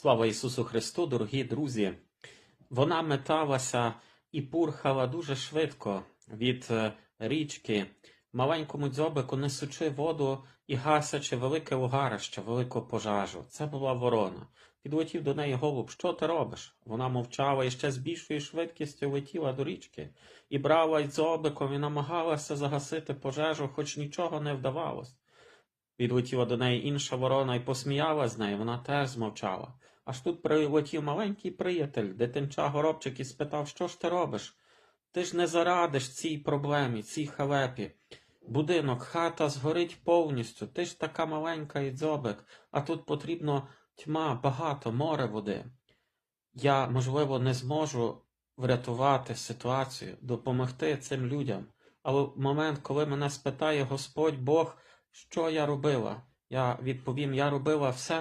Слава Ісусу Христу, дорогі друзі! Вона металася і пурхала дуже швидко від е, річки, маленькому дзьобику несучи воду і гасячи велике угарище, велику пожежу. Це була ворона. Підлетів до неї голуб. Що ти робиш? Вона мовчала і ще з більшою швидкістю летіла до річки і брала й дзьобиком і намагалася загасити пожежу, хоч нічого не вдавалось. Підлетіла до неї інша ворона і посміяла з нею, вона теж змовчала. Аж тут прилетів маленький приятель, дитинча горобчик, і спитав, що ж ти робиш? Ти ж не зарадиш цій проблемі, цій халепі. Будинок, хата згорить повністю, ти ж така маленька і дзьобик, а тут потрібно тьма, багато, море води. Я, можливо, не зможу врятувати ситуацію, допомогти цим людям. Але в момент, коли мене спитає Господь Бог, що я робила, я відповім: я робила все,